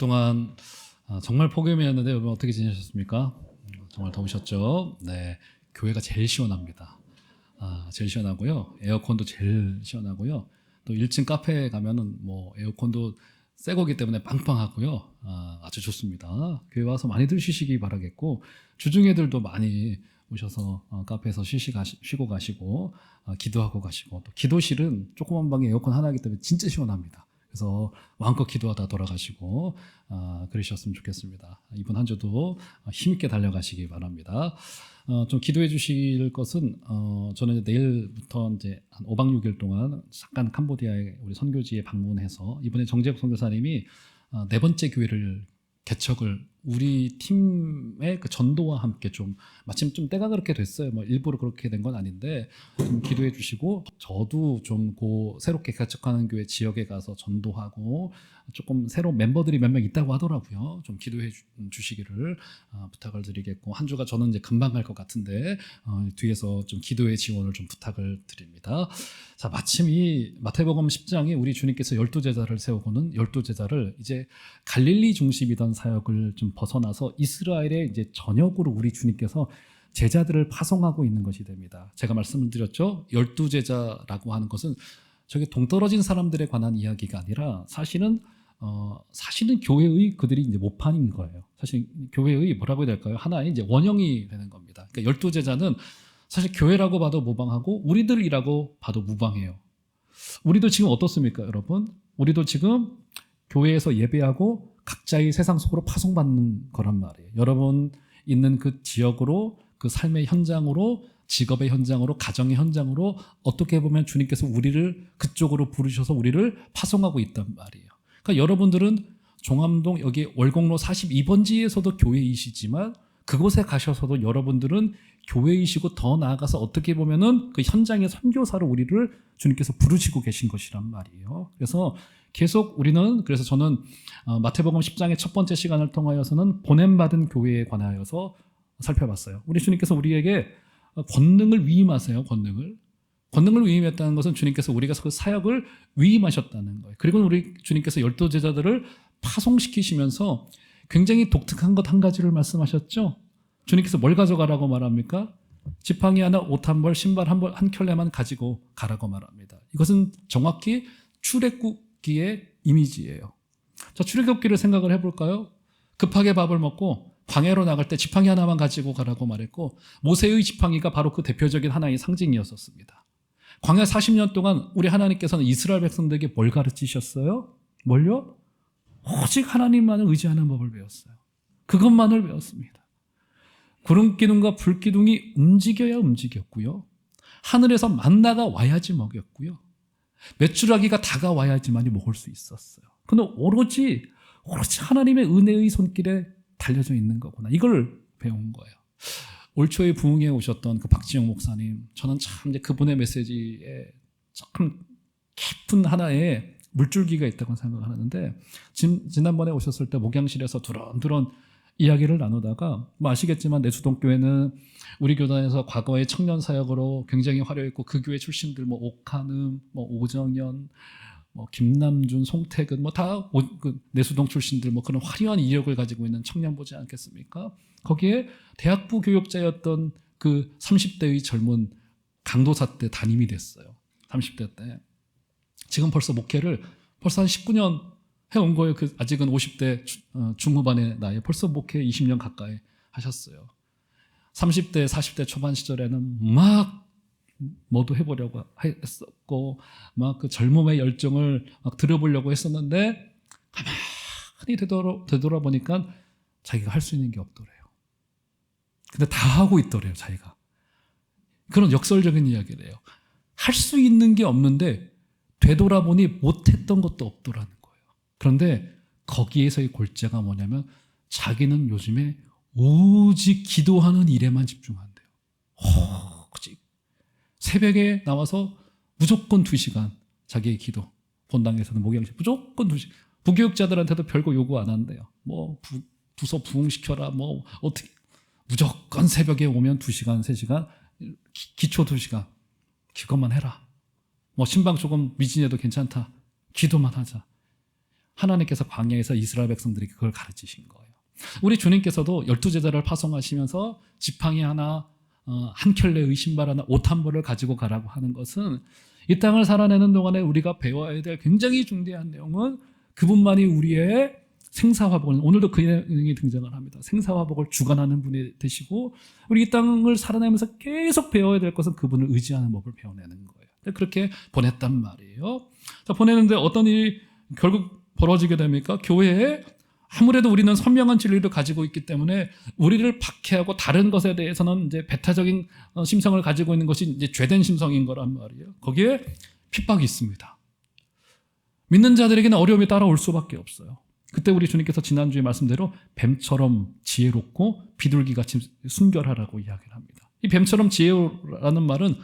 동안 아, 정말 폭염이었는데 여러분 어떻게 지내셨습니까? 음, 정말 더우셨죠? 네, 교회가 제일 시원합니다. 아, 제일 시원하고요. 에어컨도 제일 시원하고요. 또 1층 카페에 가면은 뭐 에어컨도 새 거기 때문에 빵빵하고요. 아, 아주 좋습니다. 교회 와서 많이들 쉬시기 바라겠고 주중에들도 많이 오셔서 어, 카페에서 쉬시 가시, 쉬고 가시고 어, 기도하고 가시고 또 기도실은 조그만 방에 에어컨 하나이기 때문에 진짜 시원합니다. 그래서 마음껏 기도하다 돌아가시고 아, 그러셨으면 좋겠습니다. 이번 한 주도 힘있게 달려가시기 바랍니다. 어, 좀 기도해 주실 것은 어, 저는 이제 내일부터 이제 한 5박 6일 동안 잠깐 캄보디아에 우리 선교지에 방문해서 이번에 정재국 선교사님이 어, 네 번째 교회를 개척을 우리 팀의 그 전도와 함께 좀 마침 좀 때가 그렇게 됐어요. 뭐 일부러 그렇게 된 건 아닌데 좀 기도해 주시고 저도 좀그 새롭게 개척하는 교회 지역에 가서 전도하고 조금 새로운 멤버들이 몇 명 있다고 하더라고요. 좀 기도해 주- 주시기를 어, 부탁을 드리겠고 한 주가 저는 이제 금방 갈 것 같은데 어, 뒤에서 좀 기도의 지원을 좀 부탁을 드립니다. 자 마침 이 마태복음 10장이 우리 주님께서 열두 제자를 세우고는 열두 제자를 이제 갈릴리 중심이던 사역을 좀 벗어나서 이스라엘의 이제 전역으로 우리 주님께서 제자들을 파송하고 있는 것이 됩니다. 제가 말씀을 드렸죠. 열두 제자라고 하는 것은 저게 동떨어진 사람들에 관한 이야기가 아니라 사실은 어 사실은 교회의 그들이 이제 모판인 거예요. 사실 교회의 뭐라고 해야 될까요? 하나의 이제 원형이 되는 겁니다. 그러니까 열두 제자는 사실 교회라고 봐도 무방하고 우리들이라고 봐도 무방해요. 우리도 지금 어떻습니까, 여러분? 우리도 지금 교회에서 예배하고 각자의 세상 속으로 파송받는 거란 말이에요. 여러분 있는 그 지역으로 그 삶의 현장으로 직업의 현장으로 가정의 현장으로 어떻게 보면 주님께서 우리를 그쪽으로 부르셔서 우리를 파송하고 있단 말이에요. 그러니까 여러분들은 종암동 여기 월곡로 42번지에서도 교회이시지만 그곳에 가셔서도 여러분들은 교회이시고 더 나아가서 어떻게 보면은 그 현장의 선교사로 우리를 주님께서 부르시고 계신 것이란 말이에요. 그래서 계속 우리는 그래서 저는 어, 마태복음 10장의 첫 번째 시간을 통하여서는 보냄받은 교회에 관하여서 살펴봤어요. 우리 주님께서 우리에게 어, 권능을 위임하세요. 권능을. 권능을 위임했다는 것은 주님께서 우리가 그 사역을 위임하셨다는 거예요. 그리고 우리 주님께서 열두 제자들을 파송시키시면서 굉장히 독특한 것 한 가지를 말씀하셨죠. 주님께서 뭘 가져가라고 말합니까? 지팡이 하나, 옷 한 벌, 신발 한 벌, 한 켤레만 가지고 가라고 말합니다. 이것은 정확히 출애굽 기의 이미지예요. 자, 출애굽기를 생각을 해볼까요? 급하게 밥을 먹고 광야로 나갈 때 지팡이 하나만 가지고 가라고 말했고 모세의 지팡이가 바로 그 대표적인 하나의 상징이었었습니다. 광야 40년 동안 우리 하나님께서는 이스라엘 백성들에게 뭘 가르치셨어요? 뭘요? 오직 하나님만을 의지하는 법을 배웠어요. 그것만을 배웠습니다. 구름 기둥과 불 기둥이 움직여야 움직였고요. 하늘에서 만나가 와야지 먹였고요. 메추라기가 다가와야지만이 먹을 수 있었어요. 근데 오로지 오로지 하나님의 은혜의 손길에 달려져 있는 거구나. 이걸 배운 거예요. 올 초에 부흥에 오셨던 그 박지영 목사님, 저는 참 이제 그분의 메시지에 참 깊은 하나의 물줄기가 있다고 생각하는데 진, 지난번에 오셨을 때 목양실에서 두런두런 이야기를 나누다가 뭐 아시겠지만 내수동교회는 우리 교단에서 과거의 청년 사역으로 굉장히 화려했고 그 교회 출신들 뭐 옥한음, 뭐 오정현, 뭐 김남준, 송태근 뭐다 그 내수동 출신들 뭐 그런 화려한 이력을 가지고 있는 청년 보지 않겠습니까? 거기에 대학부 교육자였던 그 30대의 젊은 강도사 때 담임이 됐어요. 30대 때. 지금 벌써 목회를 벌써 한 19년 해온 거예요. 그 아직은 50대 주- 어, 중후반의 나이에 벌써 목회 20년 가까이 하셨어요. 30대, 40대 초반 시절에는 막 뭐도 해보려고 했었고 막 그 젊음의 열정을 막 들어보려고 했었는데 가만히 되돌아, 되돌아보니까 자기가 할 수 있는 게 없더래요. 근데 다 하고 있더래요, 자기가. 그런 역설적인 이야기래요. 할 수 있는 게 없는데 되돌아보니 못했던 것도 없더라는. 그런데 거기에서의 골자가 뭐냐면 자기는 요즘에 오직 기도하는 일에만 집중한대요. 오직 새벽에 나와서 무조건 두 시간 자기의 기도 본당에서는 목양식 무조건 두 시간 부교육자들한테도 별거 요구 안 한대요. 뭐 부, 부서 부흥시켜라 뭐 어떻게 무조건 새벽에 오면 두 시간 세 시간 기- 기초 두 시간 그것만 해라. 뭐 신방 조금 미진해도 괜찮다. 기도만 하자. 하나님께서 광야에서 이스라엘 백성들에게 그걸 가르치신 거예요. 우리 주님께서도 열두 제자를 파송하시면서 지팡이 하나, 어, 한 켤레 의 신발 하나, 옷 한 벌을 가지고 가라고 하는 것은 이 땅을 살아내는 동안에 우리가 배워야 될 굉장히 중대한 내용은 그분만이 우리의 생사화복을 오늘도 그 내용이 등장을 합니다. 생사화복을 주관하는 분이 되시고 우리 이 땅을 살아내면서 계속 배워야 될 것은 그분을 의지하는 법을 배워내는 거예요. 그렇게 보냈단 말이에요. 자, 보내는데 어떤 일이 결국 벌어지게 됩니까? 교회에 아무래도 우리는 선명한 진리를 가지고 있기 때문에 우리를 박해하고 다른 것에 대해서는 이제 배타적인 어, 심성을 가지고 있는 것이 이제 죄된 심성인 거란 말이에요. 거기에 핍박이 있습니다. 믿는 자들에게는 어려움이 따라올 수밖에 없어요. 그때 우리 주님께서 지난주에 말씀대로 뱀처럼 지혜롭고 비둘기같이 순결하라고 이야기를 합니다. 이 뱀처럼 지혜라는 말은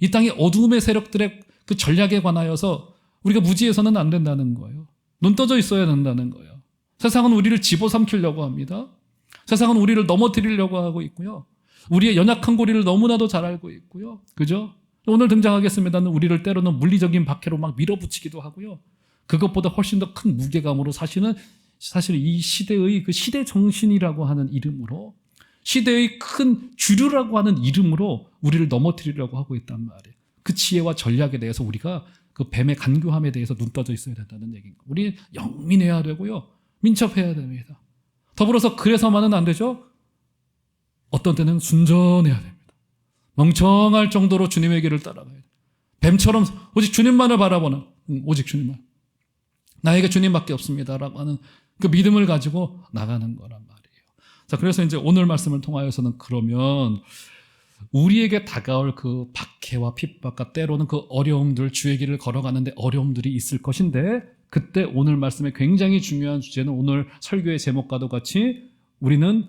이 땅의 어두움의 세력들의 그 전략에 관하여서 우리가 무지해서는 안 된다는 거예요. 눈 떠져 있어야 된다는 거예요. 세상은 우리를 집어삼키려고 합니다. 세상은 우리를 넘어뜨리려고 하고 있고요. 우리의 연약한 고리를 너무나도 잘 알고 있고요. 그죠? 오늘 등장하겠습니다는 우리를 때로는 물리적인 박해로 막 밀어붙이기도 하고요. 그것보다 훨씬 더 큰 무게감으로 사실은 사실 이 시대의 그 시대 정신이라고 하는 이름으로 시대의 큰 주류라고 하는 이름으로 우리를 넘어뜨리려고 하고 있단 말이에요. 그 지혜와 전략에 대해서 우리가 그 뱀의 간교함에 대해서 눈 떠져 있어야 된다는 얘기인 거예요. 우리 영민해야 되고요. 민첩해야 됩니다. 더불어서 그래서만은 안 되죠. 어떤 때는 순전해야 됩니다. 멍청할 정도로 주님의 길을 따라가야 돼요. 뱀처럼 오직 주님만을 바라보는 음, 오직 주님만. 나에게 주님밖에 없습니다라고 하는 그 믿음을 가지고 나가는 거란 말이에요. 자, 그래서 이제 오늘 말씀을 통하여서는 그러면 우리에게 다가올 그 박해와 핍박과 때로는 그 어려움들 주의 길을 걸어가는데 어려움들이 있을 것인데 그때 오늘 말씀의 굉장히 중요한 주제는 오늘 설교의 제목과도 같이 우리는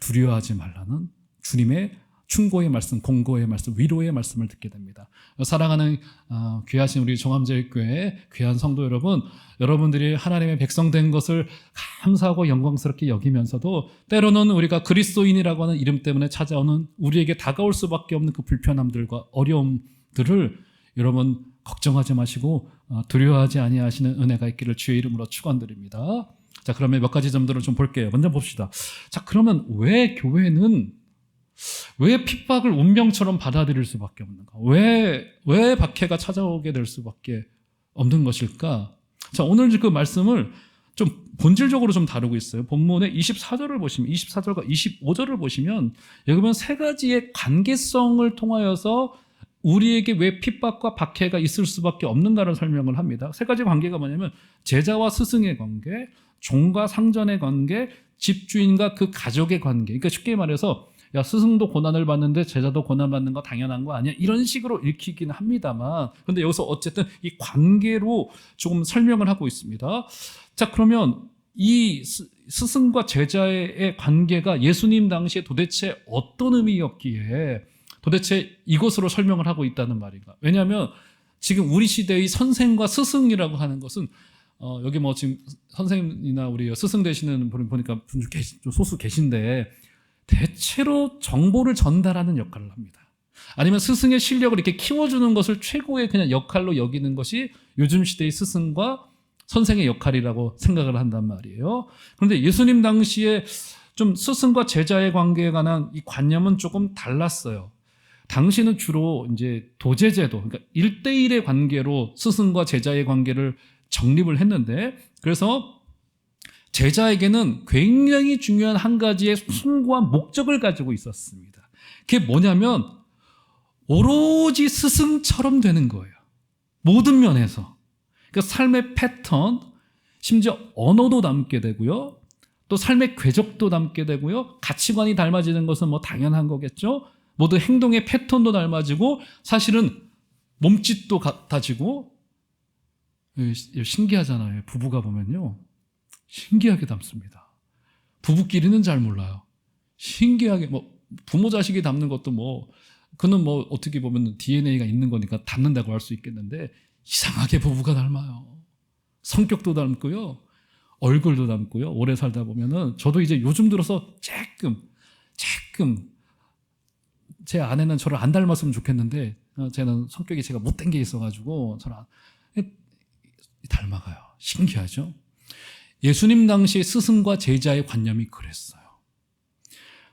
두려워하지 말라는 주님의 충고의 말씀, 공고의 말씀, 위로의 말씀을 듣게 됩니다. 사랑하는 어, 귀하신 우리 종암제일교회 귀한 성도 여러분, 여러분들이 하나님의 백성된 것을 감사하고 영광스럽게 여기면서도 때로는 우리가 그리스도인이라고 하는 이름 때문에 찾아오는 우리에게 다가올 수밖에 없는 그 불편함들과 어려움들을 여러분 걱정하지 마시고 어, 두려워하지 아니하시는 은혜가 있기를 주의 이름으로 축원드립니다. 자, 그러면 몇 가지 점들을 좀 볼게요. 먼저 봅시다. 자, 그러면 왜 교회는 왜 핍박을 운명처럼 받아들일 수밖에 없는가? 왜, 왜 박해가 찾아오게 될 수밖에 없는 것일까? 자, 오늘 그 말씀을 좀 본질적으로 좀 다루고 있어요. 본문의 24절을 보시면, 24절과 25절을 보시면, 여기 보면 세 가지의 관계성을 통하여서 우리에게 왜 핍박과 박해가 있을 수밖에 없는가를 설명을 합니다. 세 가지 관계가 뭐냐면 제자와 스승의 관계, 종과 상전의 관계, 집주인과 그 가족의 관계. 그러니까 쉽게 말해서 야 스승도 고난을 받는데 제자도 고난 받는 거 당연한 거 아니야? 이런 식으로 읽히긴 합니다만, 근데 여기서 어쨌든 이 관계로 조금 설명을 하고 있습니다. 자 그러면 이 스승과 제자의 관계가 예수님 당시에 도대체 어떤 의미였기에 도대체 이것으로 설명을 하고 있다는 말인가? 왜냐하면 지금 우리 시대의 선생과 스승이라고 하는 것은 어, 여기 뭐 지금 선생이나 우리 스승 되시는 분 보니까 계시, 소수 계신데 대체로 정보를 전달하는 역할을 합니다. 아니면 스승의 실력을 이렇게 키워주는 것을 최고의 그냥 역할로 여기는 것이 요즘 시대의 스승과 선생의 역할이라고 생각을 한단 말이에요. 그런데 예수님 당시에 좀 스승과 제자의 관계에 관한 이 관념은 조금 달랐어요. 당시는 주로 이제 도제제도, 그러니까 일대일의 관계로 스승과 제자의 관계를 정립을 했는데, 그래서 제자에게는 굉장히 중요한 한 가지의 숭고한 목적을 가지고 있었습니다. 그게 뭐냐면, 오로지 스승처럼 되는 거예요. 모든 면에서. 그 삶의 패턴, 심지어 언어도 담게 되고요. 또 삶의 궤적도 담게 되고요. 가치관이 닮아지는 것은 뭐 당연한 거겠죠. 모두 행동의 패턴도 닮아지고 사실은 몸짓도 같아지고 신기하잖아요. 부부가 보면요. 신기하게 닮습니다. 부부끼리는 잘 몰라요. 신기하게 뭐 부모 자식이 닮는 것도 뭐 그는 뭐 어떻게 보면 DNA가 있는 거니까 닮는다고 할 수 있겠는데 이상하게 부부가 닮아요. 성격도 닮고요. 얼굴도 닮고요. 오래 살다 보면은 저도 이제 요즘 들어서 조금 조금 제 아내는 저를 안 닮았으면 좋겠는데 어, 쟤는 성격이 제가 못된 게 있어가지고 안, 닮아가요. 신기하죠. 예수님 당시 스승과 제자의 관념이 그랬어요.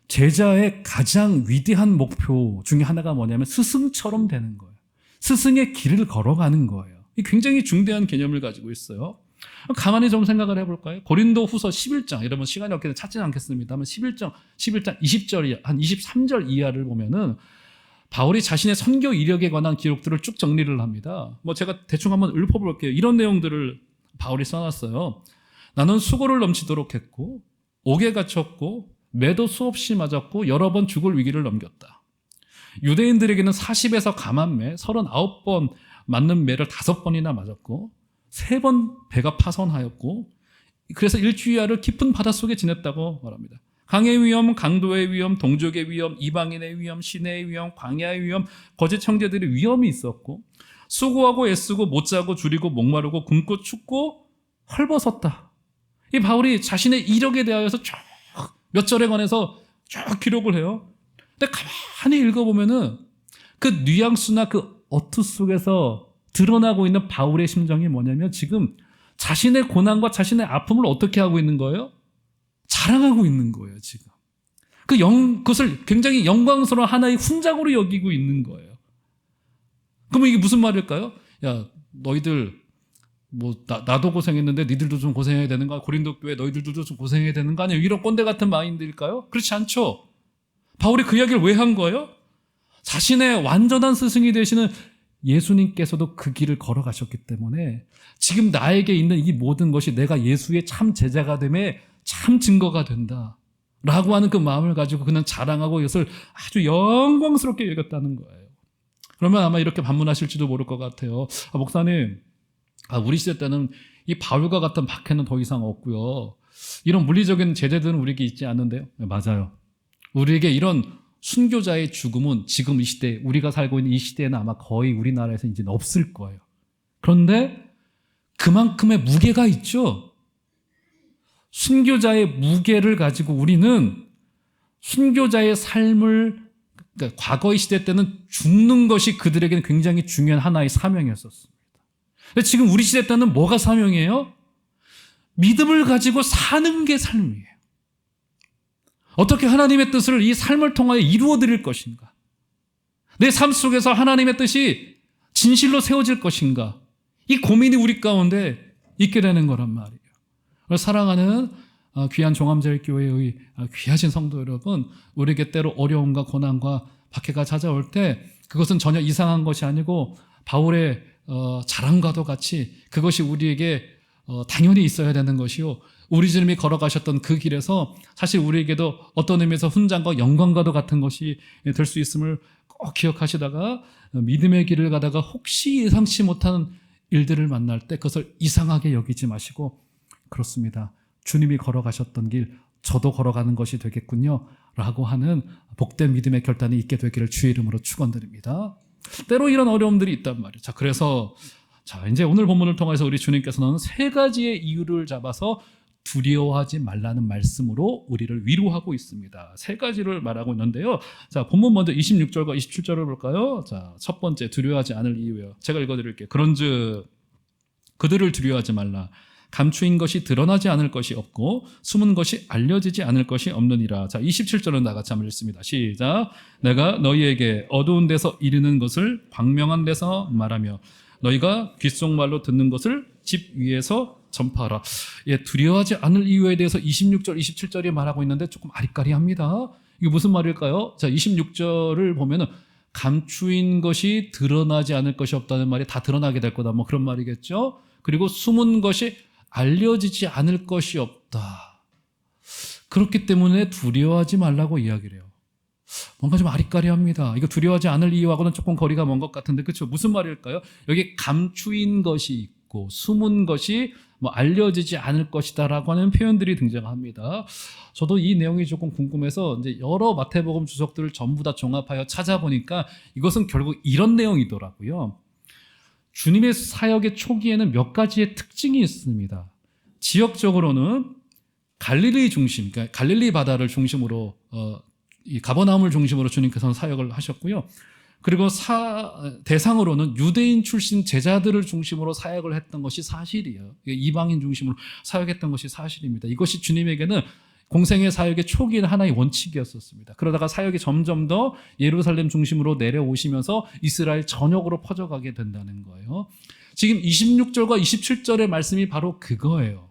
제자의 가장 위대한 목표 중에 하나가 뭐냐면 스승처럼 되는 거예요. 스승의 길을 걸어가는 거예요. 이 굉장히 중대한 개념을 가지고 있어요. 가만히 좀 생각을 해볼까요? 고린도 후서 11장, 여러분 시간이 없기 때문에 찾지는 않겠습니다만 11장, 11장 20절, 한 23절 이하를 보면은 바울이 자신의 선교 이력에 관한 기록들을 쭉 정리를 합니다. 뭐 제가 대충 한번 읊어볼게요. 이런 내용들을 바울이 써놨어요. 나는 수고를 넘치도록 했고, 옥에 갇혔고, 매도 수없이 맞았고, 여러 번 죽을 위기를 넘겼다. 유대인들에게는 40에서 감한매, 39번 맞는 매를 다섯 번이나 맞았고, 세번 배가 파손하였고, 그래서 일주일을 깊은 바닷속에 지냈다고 말합니다. 강의 위험, 강도의 위험, 동족의 위험, 이방인의 위험, 시내의 위험, 광야의 위험, 거짓 청제들의 위험이 있었고 수고하고 애쓰고 못 자고 줄이고 목마르고 굶고 춥고 헐벗었다. 이 바울이 자신의 이력에 대하여서 쭉 몇 절에 관해서 쭉 기록을 해요. 근데 가만히 읽어보면은 그 뉘앙스나 그 어투 속에서 드러나고 있는 바울의 심정이 뭐냐면 지금 자신의 고난과 자신의 아픔을 어떻게 하고 있는 거예요? 자랑하고 있는 거예요, 지금. 그 영, 그것을 굉장히 영광스러운 하나의 훈장으로 여기고 있는 거예요. 그러면 이게 무슨 말일까요? 야, 너희들, 뭐, 나, 나도 고생했는데 니들도 좀 고생해야 되는 거야? 고린도 교회 너희들도 좀 고생해야 되는 거 아니에요? 이런 꼰대 같은 마인드일까요? 그렇지 않죠? 바울이 그 이야기를 왜 한 거예요? 자신의 완전한 스승이 되시는 예수님께서도 그 길을 걸어가셨기 때문에 지금 나에게 있는 이 모든 것이 내가 예수의 참 제자가 됨에 참 증거가 된다. 라고 하는 그 마음을 가지고 그냥 자랑하고 이것을 아주 영광스럽게 여겼다는 거예요. 그러면 아마 이렇게 반문하실지도 모를 것 같아요. 아, 목사님, 아, 우리 시대 때는 이 바울과 같은 박해는 더 이상 없고요. 이런 물리적인 제재들은 우리에게 있지 않는데요. 네, 맞아요. 우리에게 이런 순교자의 죽음은 지금 이 시대, 우리가 살고 있는 이 시대에는 아마 거의 우리나라에서 이제 없을 거예요. 그런데 그만큼의 무게가 있죠. 순교자의 무게를 가지고 우리는 순교자의 삶을 그러니까 과거의 시대 때는 죽는 것이 그들에게는 굉장히 중요한 하나의 사명이었습니다. 지금 우리 시대 때는 뭐가 사명이에요? 믿음을 가지고 사는 게 삶이에요. 어떻게 하나님의 뜻을 이 삶을 통하여 이루어 드릴 것인가? 내 삶 속에서 하나님의 뜻이 진실로 세워질 것인가? 이 고민이 우리 가운데 있게 되는 거란 말이에요. 사랑하는 어, 귀한 종암제일교회의 어, 귀하신 성도 여러분, 우리에게 때로 어려움과 고난과 박해가 찾아올 때 그것은 전혀 이상한 것이 아니고 바울의 어, 자랑과도 같이 그것이 우리에게 당연히 있어야 되는 것이요. 우리 주님이 걸어가셨던 그 길에서 사실 우리에게도 어떤 의미에서 훈장과 영광과도 같은 것이 될 수 있음을 꼭 기억하시다가 믿음의 길을 가다가 혹시 예상치 못한 일들을 만날 때 그것을 이상하게 여기지 마시고 그렇습니다. 주님이 걸어가셨던 길, 저도 걸어가는 것이 되겠군요. 라고 하는 복된 믿음의 결단이 있게 되기를 주의 이름으로 축원드립니다. 때로 이런 어려움들이 있단 말이에요. 자, 그래서 자, 이제 오늘 본문을 통해서 우리 주님께서는 세 가지의 이유를 잡아서 두려워하지 말라는 말씀으로 우리를 위로하고 있습니다. 세 가지를 말하고 있는데요. 자, 본문 먼저 26절과 27절을 볼까요? 자, 첫 번째 두려워하지 않을 이유요. 제가 읽어 드릴게요. 그런즉 그들을 두려워하지 말라. 감추인 것이 드러나지 않을 것이 없고 숨은 것이 알려지지 않을 것이 없느니라. 자, 27절은 다 같이 한번 읽습니다. 시작. 내가 너희에게 어두운 데서 이르는 것을 광명한 데서 말하며 너희가 귓속말로 듣는 것을 집 위에서 전파하라. 예, 두려워하지 않을 이유에 대해서 26절, 27절이 말하고 있는데 조금 아리까리합니다. 이게 무슨 말일까요? 자, 26절을 보면은 감추인 것이 드러나지 않을 것이 없다는 말이 다 드러나게 될 거다. 뭐 그런 말이겠죠. 그리고 숨은 것이 알려지지 않을 것이 없다. 그렇기 때문에 두려워하지 말라고 이야기를 해요. 뭔가 좀 아리까리합니다. 이거 두려워하지 않을 이유하고는 조금 거리가 먼 것 같은데 그렇죠? 무슨 말일까요? 여기 감추인 것이 있고 숨은 것이 뭐 알려지지 않을 것이다라고 하는 표현들이 등장합니다. 저도 이 내용이 조금 궁금해서 이제 여러 마태복음 주석들을 전부 다 종합하여 찾아보니까 이것은 결국 이런 내용이더라고요. 주님의 사역의 초기에는 몇 가지의 특징이 있습니다. 지역적으로는 갈릴리 중심, 그러니까 갈릴리 바다를 중심으로 어, 이 가버나움을 중심으로 주님께서는 사역을 하셨고요. 그리고 사, 대상으로는 유대인 출신 제자들을 중심으로 사역을 했던 것이 사실이에요. 이방인 중심으로 사역했던 것이 사실입니다. 이것이 주님에게는 공생의 사역의 초기에는 하나의 원칙이었었습니다. 그러다가 사역이 점점 더 예루살렘 중심으로 내려오시면서 이스라엘 전역으로 퍼져가게 된다는 거예요. 지금 26절과 27절의 말씀이 바로 그거예요.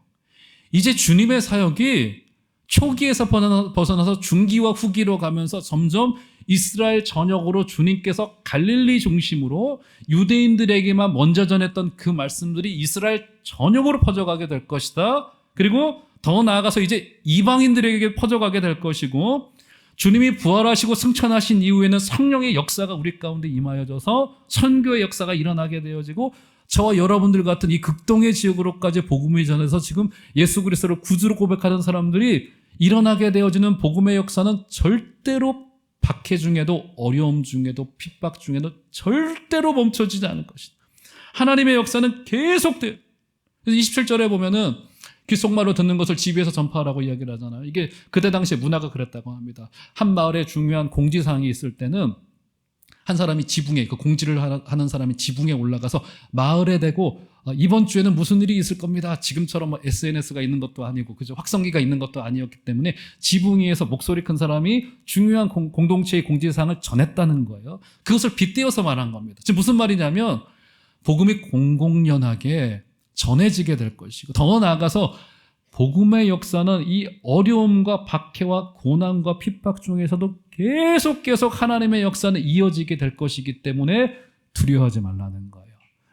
이제 주님의 사역이 초기에서 벗어나서 중기와 후기로 가면서 점점 이스라엘 전역으로 주님께서 갈릴리 중심으로 유대인들에게만 먼저 전했던 그 말씀들이 이스라엘 전역으로 퍼져가게 될 것이다. 그리고 더 나아가서 이제 이방인들에게 퍼져가게 될 것이고 주님이 부활하시고 승천하신 이후에는 성령의 역사가 우리 가운데 임하여져서 선교의 역사가 일어나게 되어지고 저와 여러분들 같은 이 극동의 지역으로까지 복음이 전해서 지금 예수 그리스도를 구주로 고백하는 사람들이 일어나게 되어지는 복음의 역사는 절대로 박해 중에도 어려움 중에도 핍박 중에도 절대로 멈춰지지 않을 것이다. 하나님의 역사는 계속돼요. 그래서 27절에 보면은 귓속말로 듣는 것을 집에서 전파하라고 이야기를 하잖아요. 이게 그때 당시에 문화가 그랬다고 합니다. 한 마을에 중요한 공지사항이 있을 때는 한 사람이 지붕에 그 공지를 하는 사람이 지붕에 올라가서 마을에 대고 어, 이번 주에는 무슨 일이 있을 겁니다. 지금처럼 뭐 SNS가 있는 것도 아니고 그죠 확성기가 있는 것도 아니었기 때문에 지붕 위에서 목소리 큰 사람이 중요한 공, 공동체의 공지사항을 전했다는 거예요. 그것을 빗대어서 말한 겁니다. 지금 무슨 말이냐면 복음이 공공연하게 전해지게 될 것이고 더 나아가서 복음의 역사는 이 어려움과 박해와 고난과 핍박 중에서도 계속 계속 하나님의 역사는 이어지게 될 것이기 때문에 두려워하지 말라는 거예요.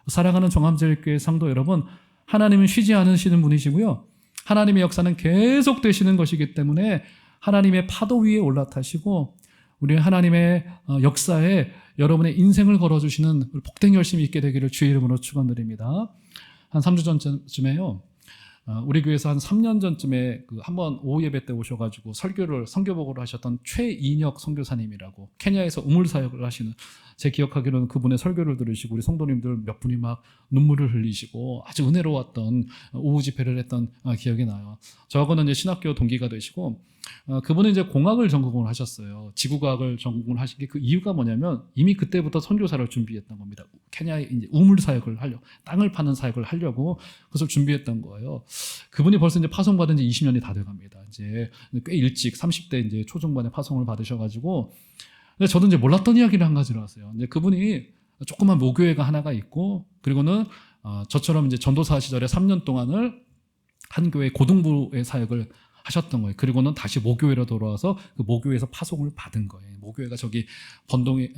사랑하는 종합제일교회 상도 여러분, 하나님은 쉬지 않으시는 분이시고요. 하나님의 역사는 계속 되시는 것이기 때문에 하나님의 파도 위에 올라타시고 우리 하나님의 어, 역사에 여러분의 인생을 걸어주시는 복된 열심이 있게 되기를 주의 이름으로 축원드립니다. 한 3주 전쯤에요. 어, 우리 교회에서 한 3년 전쯤에 그 한번 오후 예배 때 오셔가지고 설교를 선교복으로 하셨던 최인혁 선교사님이라고 케냐에서 우물 사역을 하시는 제 기억하기로는 그분의 설교를 들으시고 우리 성도님들 몇 분이 막 눈물을 흘리시고 아주 은혜로웠던 오후 집회를 했던 어, 기억이 나요. 저하고는 이제 신학교 동기가 되시고 어, 그분은 이제 공학을 전공을 하셨어요. 지구과학을 전공을 하신 게 그 이유가 뭐냐면 이미 그때부터 선교사를 준비했던 겁니다. 케냐에 이제 우물 사역을 하려, 땅을 파는 사역을 하려고 그것을 준비했던 거예요. 그분이 벌써 이제 파송받은 지 20년이 다 돼갑니다. 이제 꽤 일찍 30대 이제 초중반에 파송을 받으셔가지고 근데 저도 이제 몰랐던 이야기를 한 가지를 하세요. 이제 그분이 조그만 모교회가 하나가 있고 그리고는 어, 저처럼 이제 전도사 시절에 3년 동안을 한 교회 고등부의 사역을 하셨던 거예요. 그리고는 다시 모교회로 돌아와서 그 모교회에서 파송을 받은 거예요. 모교회가 저기 번동에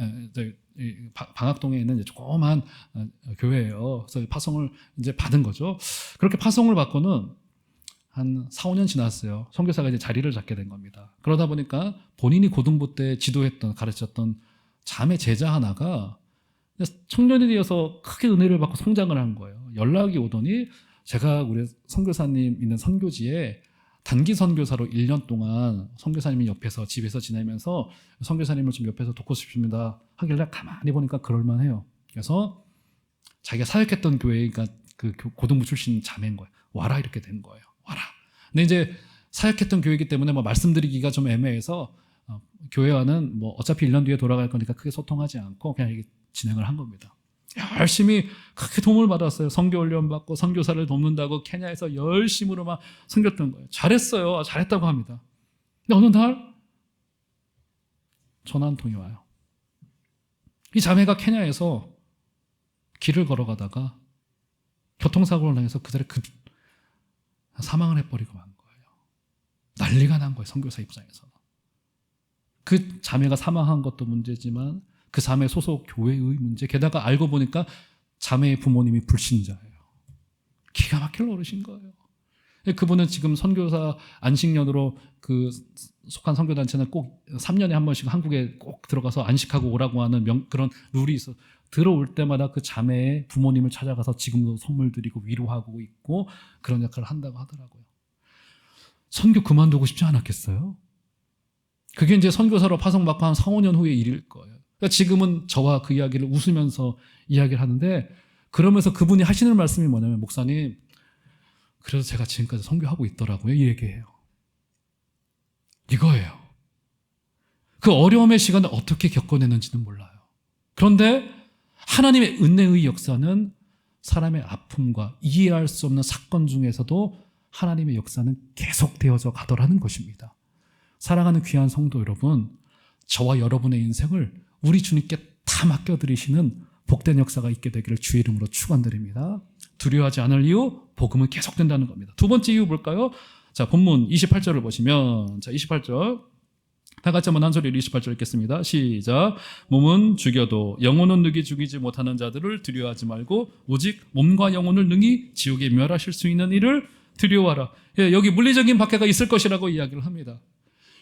방학동에 있는 조그만 어, 교회예요. 그래서 파송을 이제 받은 거죠. 그렇게 파송을 받고는 한 4, 5년 지났어요. 선교사가 이제 자리를 잡게 된 겁니다. 그러다 보니까 본인이 고등부 때 지도했던 가르쳤던 자매 제자 하나가 청년이 되어서 크게 은혜를 받고 성장을 한 거예요. 연락이 오더니 제가 우리 선교사님 있는 선교지에 단기 선교사로 1년 동안 선교사님이 옆에서 집에서 지내면서 선교사님을 좀 옆에서 돕고 싶습니다 하길래 가만히 보니까 그럴만해요. 그래서 자기가 사역했던 교회가 그 고등부 출신 자매인 거예요. 와라 이렇게 된 거예요. 근데 이제 사역했던 교회이기 때문에 뭐 말씀드리기가 좀 애매해서 어, 교회와는 뭐 어차피 1년 뒤에 돌아갈 거니까 크게 소통하지 않고 그냥 이게 진행을 한 겁니다. 열심히 그렇게 도움을 받았어요. 성교 훈련 받고 선교사를 돕는다고 케냐에서 열심으로 막 섬겼던 거예요. 잘했어요. 잘했다고 합니다. 근데 어느 날 전화 한 통이 와요. 이 자매가 케냐에서 길을 걸어가다가 교통사고를 당해서 그 자리에 급 사망을 해버리고 만 거예요. 난리가 난 거예요. 선교사 입장에서는. 그 자매가 사망한 것도 문제지만 그 자매 소속 교회의 문제. 게다가 알고 보니까 자매의 부모님이 불신자예요. 기가 막힐 어르신 거예요. 그분은 지금 선교사 안식년으로 그 속한 선교단체는 꼭 3년에 한 번씩 한국에 꼭 들어가서 안식하고 오라고 하는 명, 그런 룰이 있어. 들어올 때마다 그 자매의 부모님을 찾아가서 지금도 선물 드리고 위로하고 있고 그런 역할을 한다고 하더라고요. 선교 그만두고 싶지 않았겠어요? 그게 이제 선교사로 파송받고 한 4, 5년 후의 일일 거예요. 그러니까 지금은 저와 그 이야기를 웃으면서 이야기를 하는데 그러면서 그분이 하시는 말씀이 뭐냐면 목사님 그래서 제가 지금까지 선교하고 있더라고요. 이 얘기예요. 이거예요. 그 어려움의 시간을 어떻게 겪어내는지는 몰라요. 그런데 하나님의 은혜의 역사는 사람의 아픔과 이해할 수 없는 사건 중에서도 하나님의 역사는 계속되어져 가더라는 것입니다. 사랑하는 귀한 성도 여러분, 저와 여러분의 인생을 우리 주님께 다 맡겨드리시는 복된 역사가 있게 되기를 주의 이름으로 축원드립니다. 두려워하지 않을 이유, 복음은 계속된다는 겁니다. 두 번째 이유 볼까요? 자, 본문 28절을 보시면, 자, 28절. 다 같이 한번 한 소리로 28절 읽겠습니다. 시작. 몸은 죽여도 영혼은 능히 죽이지 못하는 자들을 두려워하지 말고 오직 몸과 영혼을 능히 지옥에 멸하실 수 있는 이를 두려워하라. 예, 여기 물리적인 박해가 있을 것이라고 이야기를 합니다.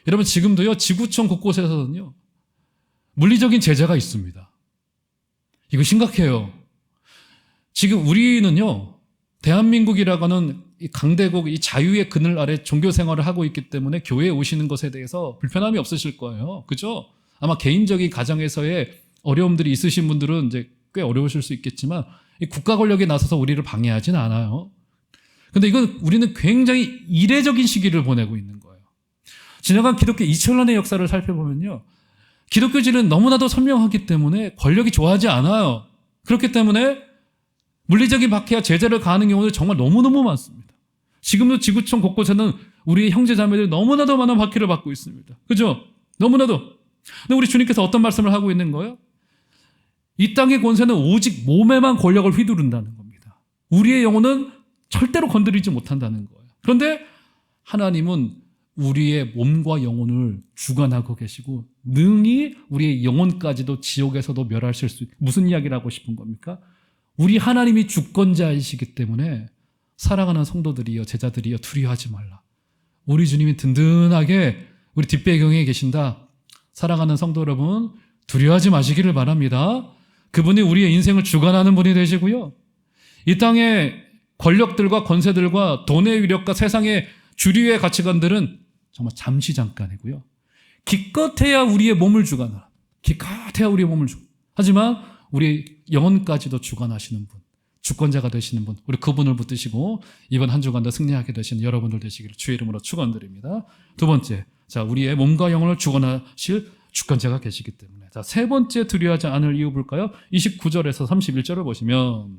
여러분 지금도요 지구촌 곳곳에서는요 물리적인 제재가 있습니다. 이거 심각해요. 지금 우리는요 대한민국이라고 하는 이 강대국 이 자유의 그늘 아래 종교 생활을 하고 있기 때문에 교회에 오시는 것에 대해서 불편함이 없으실 거예요. 그죠? 아마 개인적인 가정에서의 어려움들이 있으신 분들은 이제 꽤 어려우실 수 있겠지만 이 국가 권력이 나서서 우리를 방해하지는 않아요. 근데 이건 우리는 굉장히 이례적인 시기를 보내고 있는 거예요. 지나간 기독교 2000년의 역사를 살펴보면요. 기독교지는 너무나도 선명하기 때문에 권력이 좋아하지 않아요. 그렇기 때문에 물리적인 박해와 제재를 가하는 경우는 정말 너무너무 많습니다. 지금도 지구촌 곳곳에는 우리 형제 자매들이 너무나도 많은 박해를 받고 있습니다. 그죠? 너무나도. 근데 우리 주님께서 어떤 말씀을 하고 있는 거예요? 이 땅의 권세는 오직 몸에만 권력을 휘두른다는 겁니다. 우리의 영혼은 절대로 건드리지 못한다는 거예요. 그런데 하나님은 우리의 몸과 영혼을 주관하고 계시고 능히 우리의 영혼까지도 지옥에서도 멸하실 수 있... 무슨 이야기를 하고 싶은 겁니까? 우리 하나님이 주권자이시기 때문에 사랑하는 성도들이여 제자들이여 두려워하지 말라. 우리 주님이 든든하게 우리 뒷배경에 계신다. 사랑하는 성도 여러분 두려워하지 마시기를 바랍니다. 그분이 우리의 인생을 주관하는 분이 되시고요. 이 땅의 권력들과 권세들과 돈의 위력과 세상의 주류의 가치관들은 정말 잠시 잠깐이고요. 기껏해야 우리의 몸을 주관하라. 기껏해야 우리의 몸을 주. 하지만 우리 영혼까지도 주관하시는 분, 주권자가 되시는 분, 우리 그분을 붙드시고 이번 한 주간도 승리하게 되시는 여러분들 되시기를 주의 이름으로 축원드립니다. 두 번째, 자 우리의 몸과 영혼을 주관하실 주권자가 계시기 때문에. 자세 번째 두려워하지 않을 이유 볼까요? 29절에서 31절을 보시면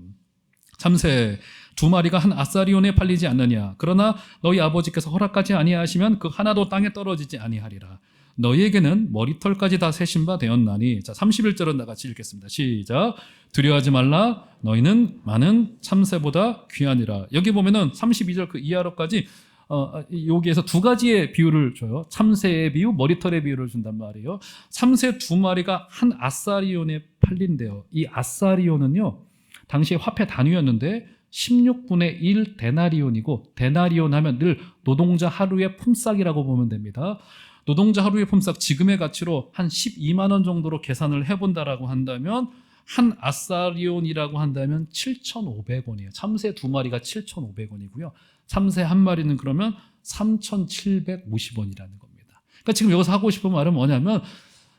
참새 두 마리가 한 아사리온에 팔리지 않느냐? 그러나 너희 아버지께서 허락하지 아니하시면 그 하나도 땅에 떨어지지 아니하리라. 너희에게는 머리털까지 다 세신 바 되었나니. 자 31절은 다 같이 읽겠습니다. 시작 두려워하지 말라 너희는 많은 참새보다 귀하니라 여기 보면은 32절 그 이하로까지 어, 여기에서 두 가지의 비유를 줘요. 참새의 비유, 머리털의 비유를 준단 말이에요. 참새 두 마리가 한 아사리온에 팔린대요. 이 아사리온은요, 당시 화폐 단위였는데 16분의 1 데나리온이고 데나리온 하면 늘 노동자 하루의 품삯이라고 보면 됩니다. 노동자 하루의 품삯 지금의 가치로 한 12만 원 정도로 계산을 해본다라고 한다면 한 아사리온이라고 한다면 7,500원이에요. 참새 두 마리가 7,500원이고요. 참새 한 마리는 그러면 3,750원이라는 겁니다. 그러니까 지금 여기서 하고 싶은 말은 뭐냐면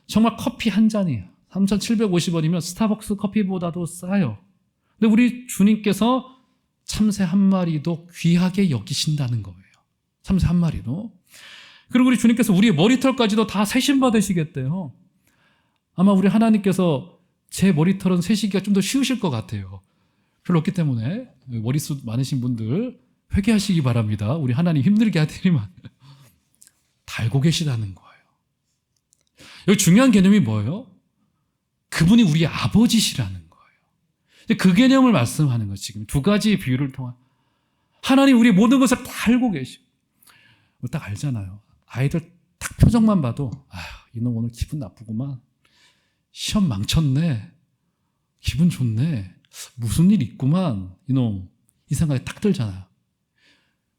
정말 커피 한 잔이에요. 3,750원이면 스타벅스 커피보다도 싸요. 근데 우리 주님께서 참새 한 마리도 귀하게 여기신다는 거예요. 참새 한 마리도. 그리고 우리 주님께서 우리의 머리털까지도 다 세신 받으시겠대요. 아마 우리 하나님께서 제 머리털은 세시기가 좀 더 쉬우실 것 같아요. 별로 없기 때문에 머리숱 많으신 분들 회개하시기 바랍니다. 우리 하나님 힘들게 하더니만 달고 계시다는 거예요. 여기 중요한 개념이 뭐예요? 그분이 우리 아버지시라는 거예요. 그 개념을 말씀하는 거 지금 두 가지 비유를 통한 하나님 우리 모든 것을 다 알고 계시고 딱 알잖아요. 아이들 딱 표정만 봐도 아 이놈 오늘 기분 나쁘구만. 시험 망쳤네. 기분 좋네. 무슨 일 있구만. 이놈. 이 생각이 딱 들잖아요.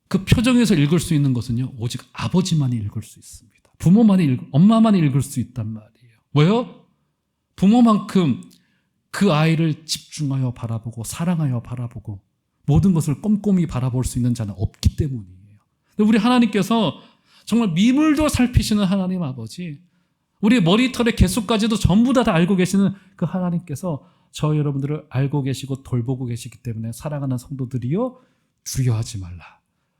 그 표정에서 읽을 수 있는 것은요, 오직 아버지만이 읽을 수 있습니다. 부모만이 읽, 엄마만이 읽을 수 있단 말이에요. 왜요? 부모만큼 그 아이를 집중하여 바라보고 사랑하여 바라보고 모든 것을 꼼꼼히 바라볼 수 있는 자는 없기 때문이에요. 우리 하나님께서 정말 미물도 살피시는 하나님 아버지, 우리 머리털의 개수까지도 전부 다, 다 알고 계시는 그 하나님께서 저 여러분들을 알고 계시고 돌보고 계시기 때문에 사랑하는 성도들이요 두려워하지 말라.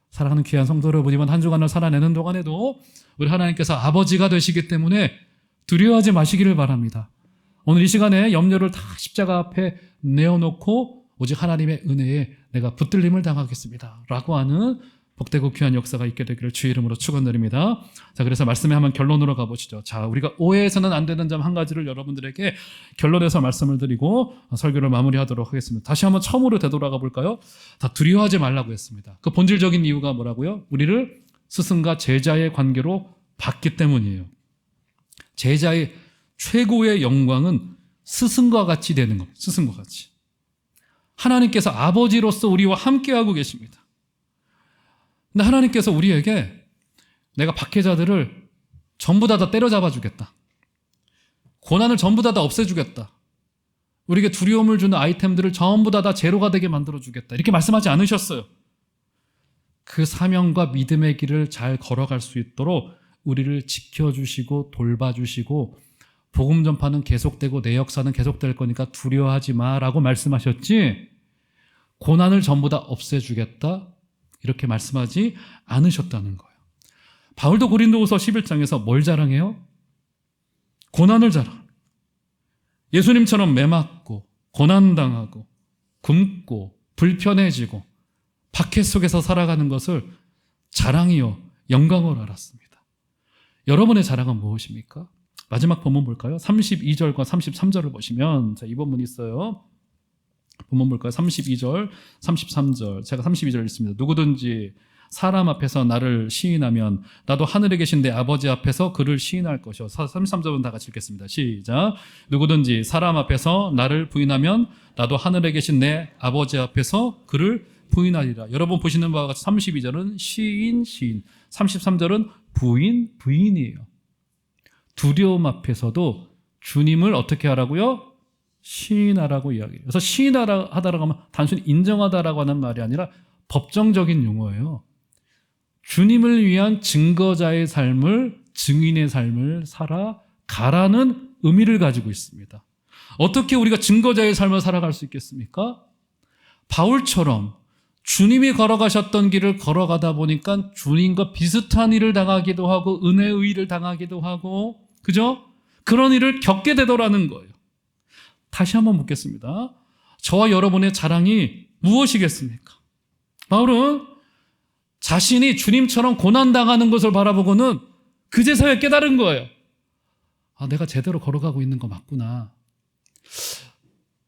사랑하는 귀한 성도 여러분 이번 한 주간을 살아내는 동안에도 우리 하나님께서 아버지가 되시기 때문에 두려워하지 마시기를 바랍니다. 오늘 이 시간에 염려를 다 십자가 앞에 내어놓고 오직 하나님의 은혜에 내가 붙들림을 당하겠습니다. 라고 하는 복되고 귀한 역사가 있게 되기를 주의 이름으로 축원드립니다. 자, 그래서 말씀에 한번 결론으로 가보시죠. 자, 우리가 오해해서는 안 되는 점 한 가지를 여러분들에게 결론에서 말씀을 드리고 설교를 마무리하도록 하겠습니다. 다시 한번 처음으로 되돌아가 볼까요? 다 두려워하지 말라고 했습니다. 그 본질적인 이유가 뭐라고요? 우리를 스승과 제자의 관계로 봤기 때문이에요. 제자의 최고의 영광은 스승과 같이 되는 겁니다. 스승과 같이. 하나님께서 아버지로서 우리와 함께하고 계십니다. 근데 하나님께서 우리에게 내가 박해자들을 전부 다, 다 때려잡아 주겠다. 고난을 전부 다 다 없애주겠다. 우리에게 두려움을 주는 아이템들을 전부 다 다 제로가 되게 만들어 주겠다. 이렇게 말씀하지 않으셨어요. 그 사명과 믿음의 길을 잘 걸어갈 수 있도록 우리를 지켜주시고 돌봐주시고 복음 전파는 계속되고 내 역사는 계속될 거니까 두려워하지 마라고 말씀하셨지 고난을 전부 다 없애주겠다 이렇게 말씀하지 않으셨다는 거예요. 바울도 고린도후서 11장에서 뭘 자랑해요? 고난을 자랑. 예수님처럼 매맞고 고난당하고 굶고 불편해지고 박해 속에서 살아가는 것을 자랑이요 영광으로 알았습니다. 여러분의 자랑은 무엇입니까? 마지막 본문 볼까요? 32절과 33절을 보시면 자, 이 본문 있어요. 본문 볼까요? 32절, 33절. 제가 32절 읽습니다. 누구든지 사람 앞에서 나를 시인하면 나도 하늘에 계신 내 아버지 앞에서 그를 시인할 것이요. 33절은 다 같이 읽겠습니다. 시작. 누구든지 사람 앞에서 나를 부인하면 나도 하늘에 계신 내 아버지 앞에서 그를 부인하리라. 여러분 보시는 바와 같이 32절은 시인, 시인. 33절은 부인, 부인이에요. 두려움 앞에서도 주님을 어떻게 하라고요? 시인하라고 이야기해요. 그래서 시인하다라고 하면 단순히 인정하다라고 하는 말이 아니라 법정적인 용어예요. 주님을 위한 증거자의 삶을 증인의 삶을 살아가라는 의미를 가지고 있습니다. 어떻게 우리가 증거자의 삶을 살아갈 수 있겠습니까? 바울처럼 주님이 걸어가셨던 길을 걸어가다 보니까 주님과 비슷한 일을 당하기도 하고 은혜의 일을 당하기도 하고 그죠? 그런 일을 겪게 되더라는 거예요. 다시 한번 묻겠습니다. 저와 여러분의 자랑이 무엇이겠습니까? 바울은 자신이 주님처럼 고난당하는 것을 바라보고는 그제서야 깨달은 거예요. 아, 내가 제대로 걸어가고 있는 거 맞구나.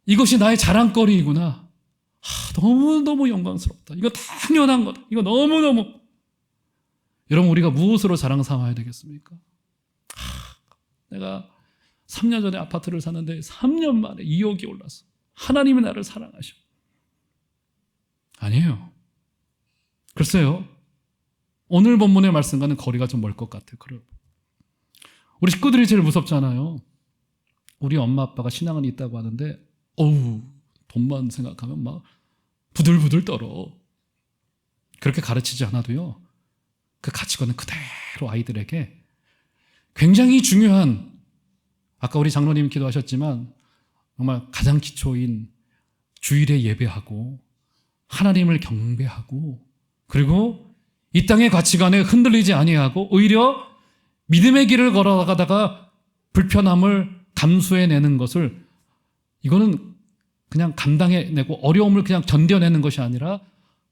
이것이 나의 자랑거리이구나. 아, 너무너무 영광스럽다. 이거 당연한 거다. 이거 너무너무. 여러분, 우리가 무엇으로 자랑 삼아야 되겠습니까? 아, 내가 3년 전에 아파트를 샀는데 3년 만에 2억이 올랐어. 하나님이 나를 사랑하셔. 아니에요. 글쎄요. 오늘 본문의 말씀과는 거리가 좀 멀 것 같아요. 그럼. 우리 식구들이 제일 무섭잖아요. 우리 엄마 아빠가 신앙은 있다고 하는데, 어우, 돈만 생각하면 막 부들부들 떨어. 그렇게 가르치지 않아도요. 그 가치관은 그대로 아이들에게 굉장히 중요한 아까 우리 장로님 기도하셨지만 정말 가장 기초인 주일에 예배하고 하나님을 경배하고 그리고 이 땅의 가치관에 흔들리지 아니하고 오히려 믿음의 길을 걸어가다가 불편함을 감수해내는 것을 이거는 그냥 감당해내고 어려움을 그냥 견뎌내는 것이 아니라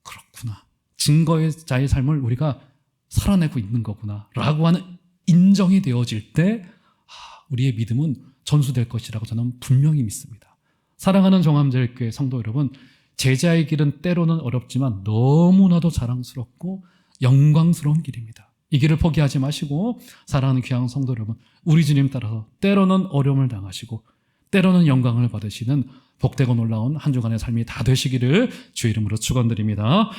그렇구나. 증거의 자의 삶을 우리가 살아내고 있는 거구나 라고 하는 인정이 되어질 때 아, 우리의 믿음은 전수될 것이라고 저는 분명히 믿습니다. 사랑하는 정함제일교회 성도 여러분 제자의 길은 때로는 어렵지만 너무나도 자랑스럽고 영광스러운 길입니다. 이 길을 포기하지 마시고 사랑하는 귀한 성도 여러분 우리 주님 따라서 때로는 어려움을 당하시고 때로는 영광을 받으시는 복되고 놀라운 한 주간의 삶이 다 되시기를 주의 이름으로 축원드립니다.